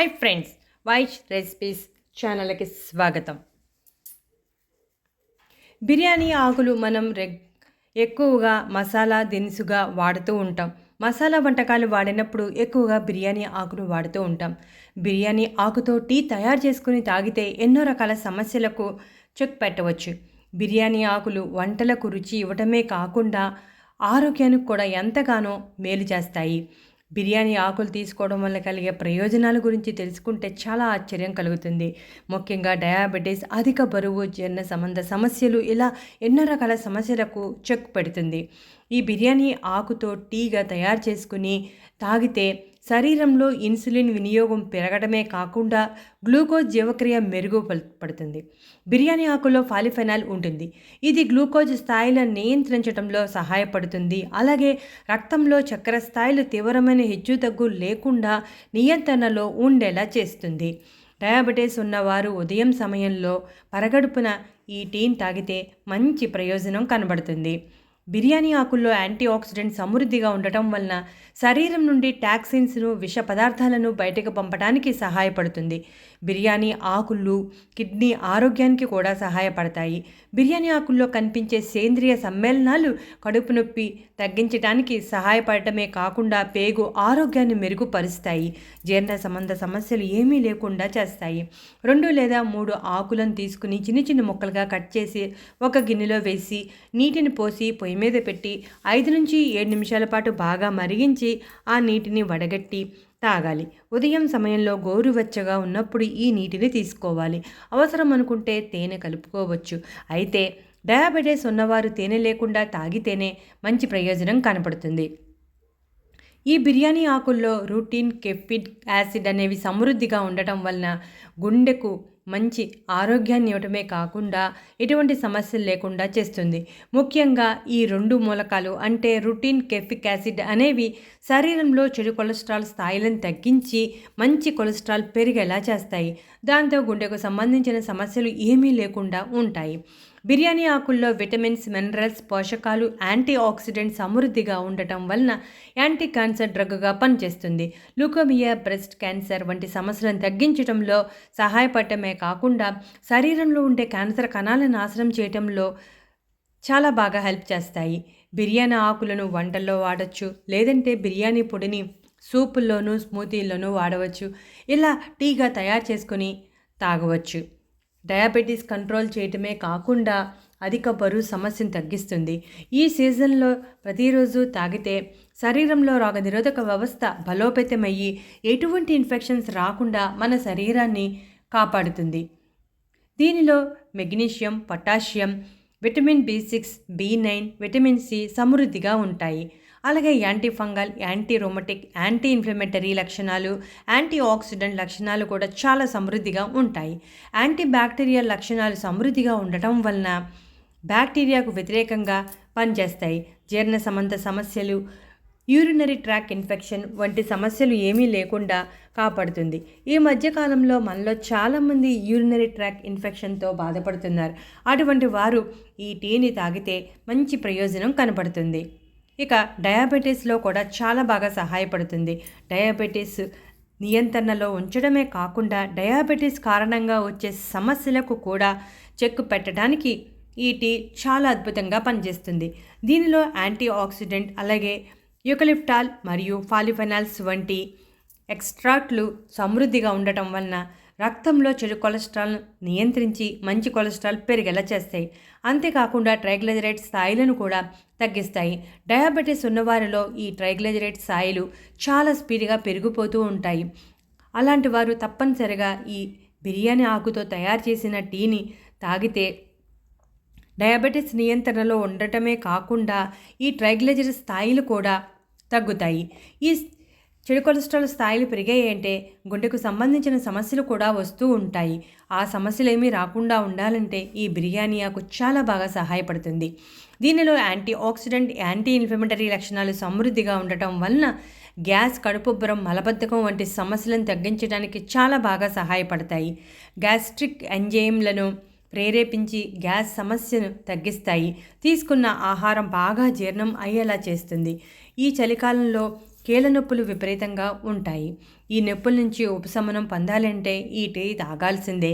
Hi friends Vaish recipes ఛానల్కి స్వాగతం. బిర్యానీ ఆకులు మనం రెగ్ ఎక్కువగా మసాలా దినుసుగా వాడుతూ ఉంటాం. మసాలా వంటకాలు వాడినప్పుడు ఎక్కువగా బిర్యానీ ఆకును వాడుతూ ఉంటాం. బిర్యానీ ఆకుతో టీ తయారు చేసుకుని తాగితే ఎన్నో రకాల సమస్యలకు చెక్ పెట్టవచ్చు. బిర్యానీ ఆకులు వంటలకు రుచి ఇవ్వటమే కాకుండా ఆరోగ్యానికి కూడా ఎంతగానో మేలు చేస్తాయి. బిర్యానీ ఆకులు తీసుకోవడం వల్ల కలిగే ప్రయోజనాల గురించి తెలుసుకుంటే చాలా ఆశ్చర్యం కలుగుతుంది. ముఖ్యంగా డయాబెటీస్ అధిక బరువు జీర్ణ సంబంధ సమస్యలు ఇలా ఎన్నో రకాల సమస్యలకు చెక్ పెడుతుంది. ఈ బిర్యానీ ఆకుతో టీగా తయారు చేసుకుని తాగితే శరీరంలో ఇన్సులిన్ వినియోగం పెరగడమే కాకుండా గ్లూకోజ్ జీవక్రియ మెరుగుపడుతుంది. బిర్యానీ ఆకులో ఫాలిఫెనాల్ ఉంటుంది. ఇది గ్లూకోజ్ స్థాయిలను నియంత్రించడంలో సహాయపడుతుంది. అలాగే రక్తంలో చక్కెర స్థాయిలు తీవ్రమైన హెచ్చుతగ్గు లేకుండా నియంత్రణలో ఉండేలా చేస్తుంది. డయాబెటీస్ ఉన్నవారు ఉదయం సమయంలో పరగడుపున ఈ టీని తాగితే మంచి ప్రయోజనం కనబడుతుంది. బిర్యానీ ఆకుల్లో యాంటీ ఆక్సిడెంట్ సమృద్ధిగా ఉండటం వలన శరీరం నుండి టాక్సిన్స్ను విష పదార్థాలను బయటకు పంపడానికి సహాయపడుతుంది. బిర్యానీ ఆకులు కిడ్నీ ఆరోగ్యానికి కూడా సహాయపడతాయి. బిర్యానీ ఆకుల్లో కనిపించే సేంద్రియ సమ్మేళనాలు కడుపు నొప్పి తగ్గించడానికి సహాయపడటమే కాకుండా పేగు ఆరోగ్యాన్ని మెరుగుపరుస్తాయి. జీర్ణ సంబంధ సమస్యలు ఏమీ లేకుండా చేస్తాయి. రెండు లేదా మూడు ఆకులను తీసుకుని చిన్న చిన్న ముక్కలుగా కట్ చేసి ఒక గిన్నెలో వేసి నీటిని పోసి పొయ్యి మీద పెట్టి ఐదు నుంచి ఏడు నిమిషాల పాటు బాగా మరిగించి ఆ నీటిని వడగట్టి తాగాలి. ఉదయం సమయంలో గోరువెచ్చగా ఉన్నప్పుడు ఈ నీటిని తీసుకోవాలి. అవసరం అనుకుంటే తేనె కలుపుకోవచ్చు. అయితే డయాబెటీస్ ఉన్నవారు తేనె లేకుండా తాగితేనే మంచి ప్రయోజనం కనపడుతుంది. ఈ బిర్యానీ ఆకుల్లో రూటీన్ కెఫిడ్ యాసిడ్ అనేవి సమృద్ధిగా ఉండటం వలన గుండెకు మంచి ఆరోగ్యాన్ని ఇవ్వటమే కాకుండా ఎటువంటి సమస్యలు లేకుండా చేస్తుంది. ముఖ్యంగా ఈ రెండు మూలకాలు అంటే రుటీన్ కెఫిక్ యాసిడ్ అనేవి శరీరంలో చెడు కొలెస్ట్రాల్ స్థాయిలను తగ్గించి మంచి కొలెస్ట్రాల్ పెరిగేలా చేస్తాయి. దాంతో గుండెకు సంబంధించిన సమస్యలు ఏమీ లేకుండా ఉంటాయి. బిర్యానీ ఆకుల్లో విటమిన్స్ మినరల్స్ పోషకాలు యాంటీ ఆక్సిడెంట్ సమృద్ధిగా ఉండటం వలన యాంటీ క్యాన్సర్ డ్రగ్గా పనిచేస్తుంది. లుకోమియా బ్రెస్ట్ క్యాన్సర్ వంటి సమస్యలను తగ్గించడంలో సహాయపడటమే కాకుండా శరీరంలో ఉండే క్యాన్సర్ కణాలను నాశనం చేయటంలో చాలా బాగా హెల్ప్ చేస్తాయి. బిర్యానీ ఆకులను వంటల్లో వాడచ్చు లేదంటే బిర్యానీ పొడిని సూపుల్లోనూ స్మూతీల్లోనూ వాడవచ్చు. ఇలా టీగా తయారు చేసుకొని తాగవచ్చు. డయాబెటీస్ కంట్రోల్ చేయటమే కాకుండా అధిక బరువు సమస్యను తగ్గిస్తుంది. ఈ సీజన్లో ప్రతిరోజు తాగితే శరీరంలో రోగనిరోధక వ్యవస్థ బలోపేతమయ్యి ఎటువంటి ఇన్ఫెక్షన్స్ రాకుండా మన శరీరాన్ని కాపాడుతుంది. దీనిలో magnesium potassium vitamin B six B nine vitamin C సమృద్ధిగా ఉంటాయి. అలాగే antifungal antirheumatic anti inflammatory లక్షణాలు యాంటీ ఆక్సిడెంట్ లక్షణాలు కూడా చాలా సమృద్ధిగా ఉంటాయి. యాంటీ బ్యాక్టీరియల్ లక్షణాలు సమృద్ధిగా ఉండటం వలన బ్యాక్టీరియాకు వ్యతిరేకంగా పనిచేస్తాయి. జీర్ణ సంబంధ సమస్యలు యూరినరీ ట్రాక్ ఇన్ఫెక్షన్ వంటి సమస్యలు ఏమీ లేకుండా కాపాడుతుంది. ఈ మధ్యకాలంలో మనలో చాలామంది యూరినరీ ట్రాక్ ఇన్ఫెక్షన్తో బాధపడుతున్నారు. అటువంటి వారు ఈ టీని తాగితే మంచి ప్రయోజనం కనపడుతుంది ఇక డయాబెటీస్లో కూడా చాలా బాగా సహాయపడుతుంది. డయాబెటీస్ నియంత్రణలో ఉంచడమే కాకుండా డయాబెటీస్ కారణంగా వచ్చే సమస్యలకు కూడా చెక్ పెట్టడానికి ఈ టీ చాలా అద్భుతంగా పనిచేస్తుంది. దీనిలో యాంటీ ఆక్సిడెంట్ అలాగే యూకలిప్టాల్ మరియు ఫాలిఫెనాల్స్ వంటి ఎక్స్ట్రాక్ట్లు సమృద్ధిగా ఉండటం వలన రక్తంలో చెడు కొలెస్ట్రాల్ను నియంత్రించి మంచి కొలెస్ట్రాల్ పెరిగేలా చేస్తాయి. అంతేకాకుండా ట్రైగ్లైజరైడ్ స్థాయిలను కూడా తగ్గిస్తాయి. డయాబెటీస్ ఉన్నవారిలో ఈ ట్రైగ్లైజరైడ్ స్థాయిలు చాలా స్పీడ్గా పెరిగిపోతూ ఉంటాయి. అలాంటి వారు తప్పనిసరిగా ఈ బిర్యానీ ఆకుతో తయారు చేసిన టీని తాగితే డయాబెటీస్ నియంత్రణలో ఉండటమే కాకుండా ఈ ట్రైగ్లైజర్ స్థాయిలు కూడా తగ్గుతాయి. ఈ చెడు కొలెస్ట్రాల్ స్థాయిలు పెరిగాయి అంటే గుండెకు సంబంధించిన సమస్యలు కూడా వస్తూ ఉంటాయి. ఆ సమస్యలు ఏమీ రాకుండా ఉండాలంటే ఈ బిర్యానీ ఆకు చాలా బాగా సహాయపడుతుంది. దీనిలో యాంటీ ఆక్సిడెంట్ యాంటీ ఇన్ఫ్లమెటరీ లక్షణాలు సమృద్ధిగా ఉండటం వలన గ్యాస్ కడుపుబ్బరం మలబద్ధకం వంటి సమస్యలను తగ్గించడానికి చాలా బాగా సహాయపడతాయి. గ్యాస్ట్రిక్ ఎంజైమ్లను ప్రేరేపించి గ్యాస్ సమస్యను తగ్గిస్తాయి. తీసుకున్న ఆహారం బాగా జీర్ణం అయ్యేలా చేస్తుంది. ఈ చలికాలంలో కీళ్ళ నొప్పులు విపరీతంగా ఉంటాయి. ఈ నొప్పుల నుంచి ఉపశమనం పొందాలంటే ఈ టీ తాగాల్సిందే.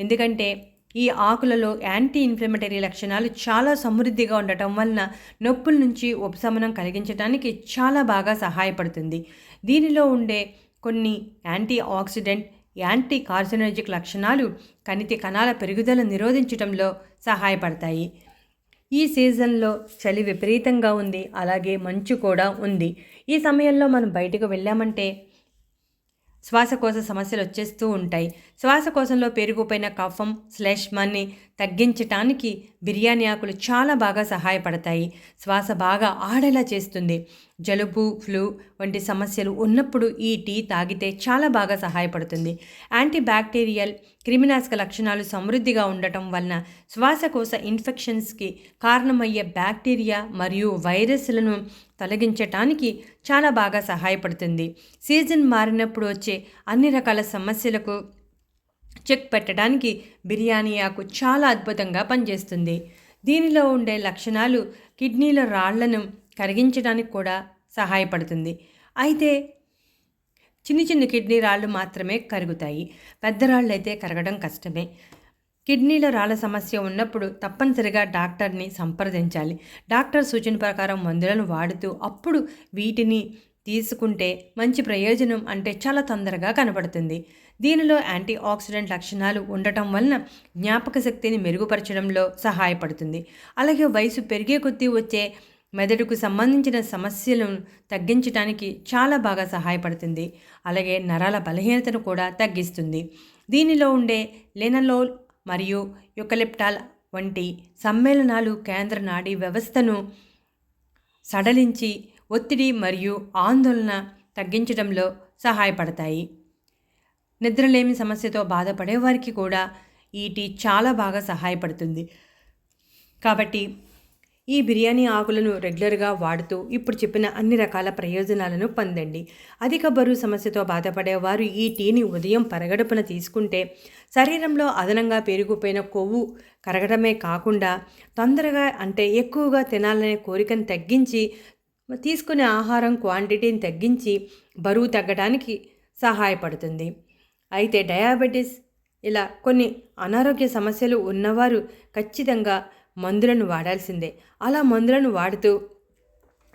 ఎందుకంటే ఈ ఆకులలో యాంటీ ఇన్ఫ్లమేటరీ లక్షణాలు చాలా సమృద్ధిగా ఉండటం వలన నొప్పుల నుంచి ఉపశమనం కలిగించడానికి చాలా బాగా సహాయపడుతుంది. దీనిలో ఉండే కొన్ని యాంటీ ఆక్సిడెంట్ యాంటీ కార్సినోజిక్ లక్షణాలు కణితి కణాల పెరుగుదల నిరోధించడంలో సహాయపడతాయి. ఈ సీజన్లో చలి విపరీతంగా ఉంది అలాగే మంచు కూడా ఉంది. ఈ సమయంలో మనం బయటకు వెళ్ళామంటే శ్వాసకోశ సమస్యలు వచ్చేస్తూ ఉంటాయి. శ్వాసకోశంలో పెరిగిపోయిన కఫం శ్లేష్మాన్ని తగ్గించటానికి బిర్యానీ ఆకులు చాలా బాగా సహాయపడతాయి. శ్వాస బాగా ఆడేలా చేస్తుంది. జలుబు ఫ్లూ వంటి సమస్యలు ఉన్నప్పుడు ఈ టీ తాగితే చాలా బాగా సహాయపడుతుంది. యాంటీ బ్యాక్టీరియల్ క్రిమినాశక లక్షణాలు సమృద్ధిగా ఉండటం వలన శ్వాసకోశ ఇన్ఫెక్షన్స్కి కారణమయ్యే బ్యాక్టీరియా మరియు వైరస్లను తొలగించటానికి చాలా బాగా సహాయపడుతుంది. సీజన్ మారినప్పుడు వచ్చే అన్ని రకాల సమస్యలకు చెక్ పెట్టడానికి బిర్యానీ ఆకు చాలా అద్భుతంగా పనిచేస్తుంది. దీనిలో ఉండే లక్షణాలు కిడ్నీల రాళ్ళను కరిగించడానికి కూడా సహాయపడుతుంది. అయితే చిన్న చిన్న కిడ్నీ రాళ్ళు మాత్రమే కరుగుతాయి. పెద్ద రాళ్ళు అయితే కరగడం కష్టమే. కిడ్నీలో రాళ్ళ సమస్య ఉన్నప్పుడు తప్పనిసరిగా డాక్టర్ని సంప్రదించాలి. డాక్టర్ సూచన ప్రకారం మందులను వాడుతూ అప్పుడు వీటిని తీసుకుంటే మంచి ప్రయోజనం అంటే చాలా తొందరగా కనబడుతుంది. దీనిలో యాంటీ ఆక్సిడెంట్ లక్షణాలు ఉండటం వలన జ్ఞాపక శక్తిని మెరుగుపరచడంలో సహాయపడుతుంది. అలాగే వయసు పెరిగే కొద్దీ వచ్చే మెదడుకు సంబంధించిన సమస్యలను తగ్గించడానికి చాలా బాగా సహాయపడుతుంది. అలాగే నరాల బలహీనతను కూడా తగ్గిస్తుంది. దీనిలో ఉండే లెనలోల్ మరియు యుకలిప్టాల్ వంటి సమ్మేళనాలు కేంద్ర నాడీ వ్యవస్థను సడలించి ఒత్తిడి మరియు ఆందోళన తగ్గించడంలో సహాయపడతాయి. నిద్రలేమి సమస్యతో బాధపడే వారికి కూడా ఈటీ చాలా బాగా సహాయపడుతుంది. కాబట్టి ఈ బిర్యానీ ఆకులను రెగ్యులర్గా వాడుతూ ఇప్పుడు చెప్పిన అన్ని రకాల ప్రయోజనాలను పొందండి. అధిక బరువు సమస్యతో బాధపడేవారు ఈ టీని ఉదయం పరగడుపున తీసుకుంటే శరీరంలో అదనంగా పెరిగిపోయిన కొవ్వు కరగడమే కాకుండా తొందరగా అంటే ఎక్కువగా తినాలనే కోరికను తగ్గించి తీసుకునే ఆహారం క్వాంటిటీని తగ్గించి బరువు తగ్గడానికి సహాయపడుతుంది. అయితే డయాబెటీస్ ఇలా కొన్ని అనారోగ్య సమస్యలు ఉన్నవారు ఖచ్చితంగా మందులను వాడాల్సిందే. అలా మందులను వాడుతూ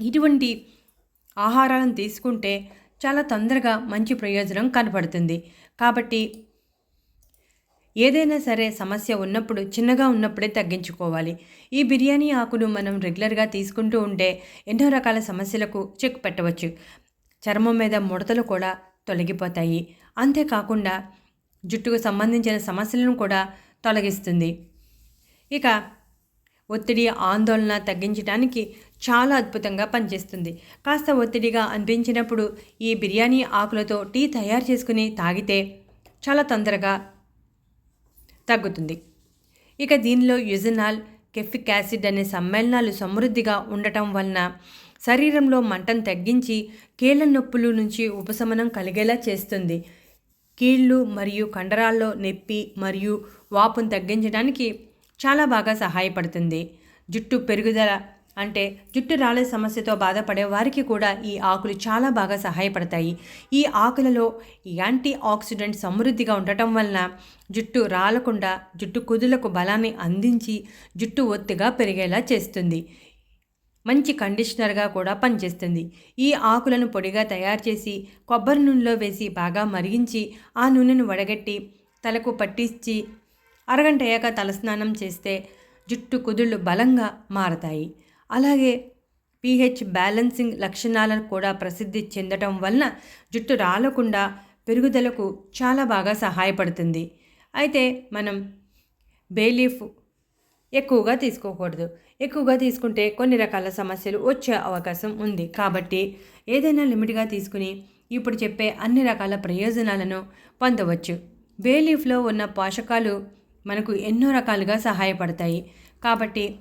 ఇటువంటి ఆహారాలను తీసుకుంటే చాలా తొందరగా మంచి ప్రయోజనం కనపడుతుంది. కాబట్టి ఏదైనా సరే సమస్య ఉన్నప్పుడు చిన్నగా ఉన్నప్పుడే తగ్గించుకోవాలి. ఈ బిర్యానీ ఆకును మనం రెగ్యులర్గా తీసుకుంటూ ఉంటే ఎన్నో రకాల సమస్యలకు చెక్ పెట్టవచ్చు. చర్మం మీద ముడతలు కూడా తొలగిపోతాయి. అంతేకాకుండా జుట్టుకు సంబంధించిన సమస్యలను కూడా తొలగిస్తుంది. ఇక ఒత్తిడి ఆందోళన తగ్గించడానికి చాలా అద్భుతంగా పనిచేస్తుంది. కాస్త ఒత్తిడిగా అనిపించినప్పుడు ఈ బిర్యానీ ఆకులతో టీ తయారు చేసుకుని తాగితే చాలా తొందరగా తగ్గుతుంది. ఇక దీనిలో యుజనాల్ కెఫిక్ యాసిడ్ అనే సమ్మేళనాలు సమృద్ధిగా ఉండటం వలన శరీరంలో మంటను తగ్గించి కీళ్ళ నొప్పులు నుంచి ఉపశమనం కలిగేలా చేస్తుంది. కీళ్ళు మరియు కండరాల్లో నొప్పి మరియు వాపును తగ్గించడానికి చాలా బాగా సహాయపడుతుంది. జుట్టు పెరుగుదల అంటే జుట్టు రాలే సమస్యతో బాధపడే వారికి కూడా ఈ ఆకులు చాలా బాగా సహాయపడతాయి. ఈ ఆకులలో యాంటీ ఆక్సిడెంట్ సమృద్ధిగా ఉండటం వలన జుట్టు రాలకుండా జుట్టు కుదులకు బలాన్ని అందించి జుట్టు ఒత్తిగా పెరిగేలా చేస్తుంది. మంచి కండిషనర్గా కూడా పనిచేస్తుంది. ఈ ఆకులను పొడిగా తయారు చేసి కొబ్బరి నూనెలో వేసి బాగా మరిగించి ఆ నూనెను వడగట్టి తలకు పట్టించి అరగంట అయ్యాక తలస్నానం చేస్తే జుట్టు కుదుళ్ళు బలంగా మారతాయి. అలాగే పీహెచ్ బ్యాలెన్సింగ్ లక్షణాలను కూడా ప్రసిద్ధి చెందటం వలన జుట్టు రాలకుండా పెరుగుదలకు చాలా బాగా సహాయపడుతుంది. అయితే మనం బేలీఫ్ ఎక్కువగా తీసుకోకూడదు. ఎక్కువగా తీసుకుంటే కొన్ని రకాల సమస్యలు వచ్చే అవకాశం ఉంది. కాబట్టి ఏదైనా లిమిట్గా తీసుకుని ఇప్పుడు చెప్పే అన్ని రకాల ప్రయోజనాలను పొందవచ్చు. బేలీఫ్లో ఉన్న పోషకాలు మనకు ఎన్నో రకాలుగా సహాయపడతాయి. కాబట్టి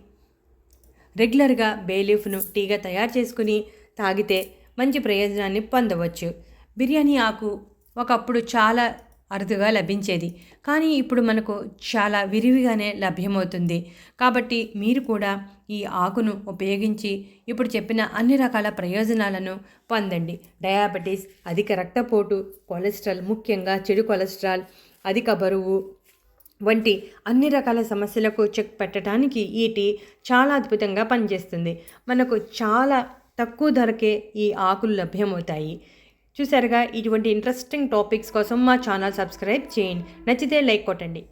రెగ్యులర్గా బేలీఫ్ను టీగా తయారు చేసుకుని తాగితే మంచి ప్రయోజనాన్ని పొందవచ్చు. బిర్యానీ ఆకు ఒకప్పుడు చాలా అరుదుగా లభించేది. కానీ ఇప్పుడు మనకు చాలా విరివిగానే లభ్యమవుతుంది. కాబట్టి మీరు కూడా ఈ ఆకును ఉపయోగించి ఇప్పుడు చెప్పిన అన్ని రకాల ప్రయోజనాలను పొందండి. డయాబెటీస్ అధిక రక్తపోటు కొలెస్ట్రాల్ ముఖ్యంగా చెడు కొలెస్ట్రాల్ అధిక బరువు వంటి అన్ని రకాల సమస్యలకు చెక్ పెట్టడానికి ఈ టీ చాలా అద్భుతంగా పనిచేస్తుంది. మనకు చాలా తక్కువ ధరకే ఈ ఆకులు లభ్యమవుతాయి. చూసారుగా ఇటువంటి ఇంట్రెస్టింగ్ టాపిక్స్ కోసం మా ఛానల్ సబ్స్క్రైబ్ చేయండి. నచ్చితే లైక్ కొట్టండి.